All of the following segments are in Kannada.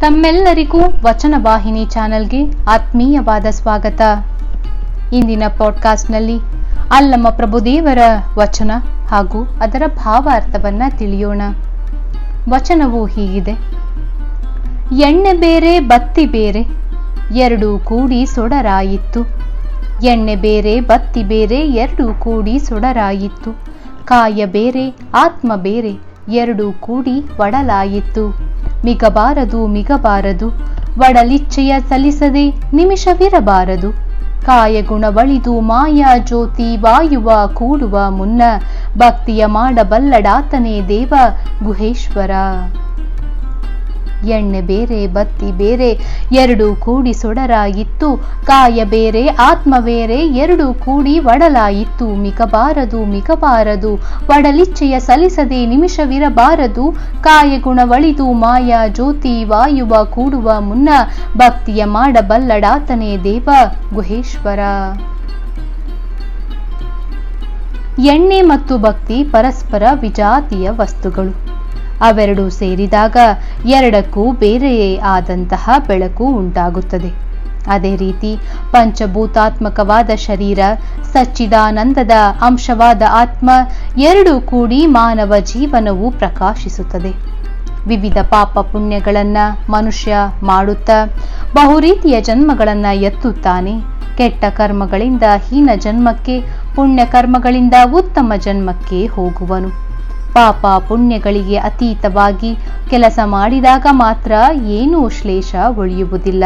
ತಮ್ಮೆಲ್ಲರಿಗೂ ವಚನ ವಾಹಿನಿ ಚಾನೆಲ್ಗೆ ಆತ್ಮೀಯವಾದ ಸ್ವಾಗತ. ಇಂದಿನ ಪಾಡ್ಕಾಸ್ಟ್ನಲ್ಲಿ ಅಲ್ಲಮ್ಮ ಪ್ರಭುದೇವರ ವಚನ ಹಾಗೂ ಅದರ ಭಾವಾರ್ಥವನ್ನ ತಿಳಿಯೋಣ. ವಚನವು ಹೀಗಿದೆ. ಎಣ್ಣೆ ಬೇರೆ, ಬತ್ತಿ ಬೇರೆ, ಎರಡೂ ಕೂಡಿ ಸೊಡರಾಯಿತ್ತು. ಎಣ್ಣೆ ಬೇರೆ, ಬತ್ತಿ ಬೇರೆ, ಎರಡೂ ಕೂಡಿ ಸೊಡರಾಯಿತ್ತು. ಕಾಯ ಬೇರೆ, ಆತ್ಮ ಬೇರೆ, ಎರಡೂ ಕೂಡಿ ಒಡಲಾಯಿತ್ತು. ಮಿಗಬಾರದು ಮಿಗಬಾರದು. ಒಡಲಿಚ್ಛೆಯ ಸಲ್ಲಿಸದೆ ನಿಮಿಷವಿರಬಾರದು. ಕಾಯಗುಣವಳಿದು ಮಾಯಾ ಜ್ಯೋತಿ ವಾಯುವ ಕೂಡುವ ಮುನ್ನ ಭಕ್ತಿಯ ಮಾಡಬಲ್ಲಡಾತನೇ ದೇವ ಗುಹೇಶ್ವರ. ಎಣ್ಣೆ ಬೇರೆ, ಬತ್ತಿ ಬೇರೆ, ಎರಡು ಕೂಡಿ ಸೊಡರಾಯಿತ್ತು. ಕಾಯ ಬೇರೆ, ಆತ್ಮ ಬೇರೆ, ಎರಡು ಕೂಡಿ ಒಡಲಾಯಿತ್ತು. ಮಿಕಬಾರದು ಮಿಕಬಾರದು, ಒಡಲಿಚ್ಛೆಯ ಸಲ್ಲಿಸದೆ ನಿಮಿಷವಿರಬಾರದು. ಕಾಯ ಗುಣವಳಿದು ಮಾಯಾ ಜ್ಯೋತಿ ವಾಯುವ ಕೂಡುವ ಮುನ್ನ ಭಕ್ತಿಯ ಮಾಡಬಲ್ಲಡಾತನೇ ದೇವ ಗುಹೇಶ್ವರ. ಎಣ್ಣೆ ಮತ್ತು ಭಕ್ತಿ ಪರಸ್ಪರ ವಿಜಾತಿಯ ವಸ್ತುಗಳು. ಅವೆರಡು ಸೇರಿದಾಗ ಎರಡಕ್ಕೂ ಬೇರೆಯೇ ಆದಂತಹ ಬೆಳಕು ಉಂಟಾಗುತ್ತದೆ. ಅದೇ ರೀತಿ ಪಂಚಭೂತಾತ್ಮಕವಾದ ಶರೀರ, ಸಚ್ಚಿದಾನಂದದ ಅಂಶವಾದ ಆತ್ಮ ಎರಡೂ ಕೂಡಿ ಮಾನವ ಜೀವನವು ಪ್ರಕಾಶಿಸುತ್ತದೆ. ವಿವಿಧ ಪಾಪ ಪುಣ್ಯಗಳನ್ನು ಮನುಷ್ಯ ಮಾಡುತ್ತಾ ಬಹುರೀತಿಯ ಜನ್ಮಗಳನ್ನು ಎತ್ತುತ್ತಾನೆ. ಕೆಟ್ಟ ಕರ್ಮಗಳಿಂದ ಹೀನ ಜನ್ಮಕ್ಕೆ ಪುಣ್ಯ ಕರ್ಮಗಳಿಂದ ಉತ್ತಮ ಜನ್ಮಕ್ಕೆ ಹೋಗುವನು. ಪಾಪ ಪುಣ್ಯಗಳಿಗೆ ಅತೀತವಾಗಿ ಕೆಲಸ ಮಾಡಿದಾಗ ಮಾತ್ರ ಏನೂ ಶ್ಲೇಷ ಉಳಿಯುವುದಿಲ್ಲ.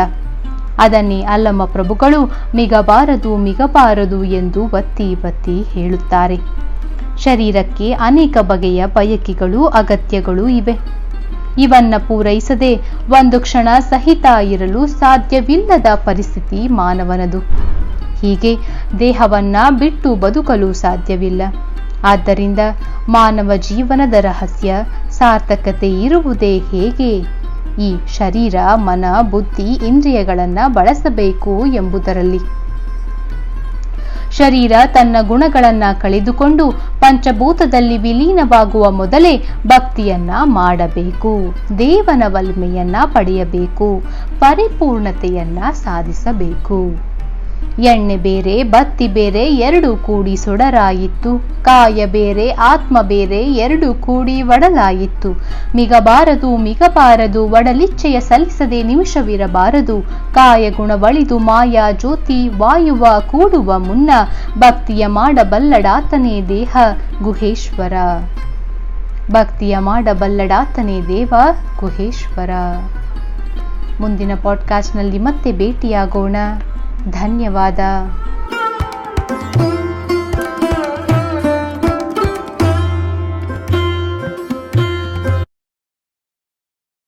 ಅದನ್ನೇ ಅಲ್ಲಮ್ಮ ಪ್ರಭುಗಳು, ಮಿಗಬಾರದು ಮಿಗಬಾರದು ಎಂದು ಒತ್ತಿ ಒತ್ತಿ ಹೇಳುತ್ತಾರೆ. ಶರೀರಕ್ಕೆ ಅನೇಕ ಬಗೆಯ ಬಯಕೆಗಳು, ಅಗತ್ಯಗಳು ಇವೆ. ಇವನ್ನ ಪೂರೈಸದೆ ಒಂದು ಕ್ಷಣ ಸಹಿತ ಇರಲು ಸಾಧ್ಯವಿಲ್ಲದ ಪರಿಸ್ಥಿತಿ ಮಾನವನದು. ಹೀಗೆ ದೇಹವನ್ನ ಬಿಟ್ಟು ಬದುಕಲು ಸಾಧ್ಯವಿಲ್ಲ. ಆದ್ದರಿಂದ ಮಾನವ ಜೀವನದ ರಹಸ್ಯ, ಸಾರ್ಥಕತೆ ಇರುವುದೇ ಹೇಗೆ? ಈ ಶರೀರ, ಮನ, ಬುದ್ಧಿ, ಇಂದ್ರಿಯಗಳನ್ನ ಬಳಸಬೇಕು ಎಂಬುದರಲ್ಲಿ. ಶರೀರ ತನ್ನ ಗುಣಗಳನ್ನ ಕಳೆದುಕೊಂಡು ಪಂಚಭೂತದಲ್ಲಿ ವಿಲೀನವಾಗುವ ಮೊದಲೇ ಭಕ್ತಿಯನ್ನ ಮಾಡಬೇಕು, ದೇವನ ವಲ್ಮೆಯನ್ನ ಪಡೆಯಬೇಕು, ಪರಿಪೂರ್ಣತೆಯನ್ನ ಸಾಧಿಸಬೇಕು. ಎಣ್ಣೆ ಬೇರೆ, ಬತ್ತಿ ಬೇರೆ, ಎರಡು ಕೂಡಿ ಸೊಡರಾಯಿತು. ಕಾಯ ಬೇರೆ, ಆತ್ಮ ಬೇರೆ, ಎರಡು ಕೂಡಿ ಒಡಲಾಯಿತು. ಮಿಗಬಾರದು ಮಿಗಬಾರದು, ಒಡಲಿಚ್ಛೆಯ ಸಲ್ಲಿಸದೆ ನಿಮಿಷವಿರಬಾರದು. ಕಾಯ ಗುಣವಳಿದು ಮಾಯಾ ಜ್ಯೋತಿ, ವಾಯುವ ಕೂಡುವ ಮುನ್ನ ಭಕ್ತಿಯ ಮಾಡಬಲ್ಲಡಾತನೇ ದೇಹ. ಗುಹೇಶ್ವರ. ಭಕ್ತಿಯ ಮಾಡಬಲ್ಲಡಾತನೇ ದೇವ, ಗುಹೇಶ್ವರ. ಮುಂದಿನ ಪಾಡ್ಕಾಸ್ಟ್ನಲ್ಲಿ ಮತ್ತೆ ಭೇಟಿಯಾಗೋಣ. ಧನ್ಯವಾದ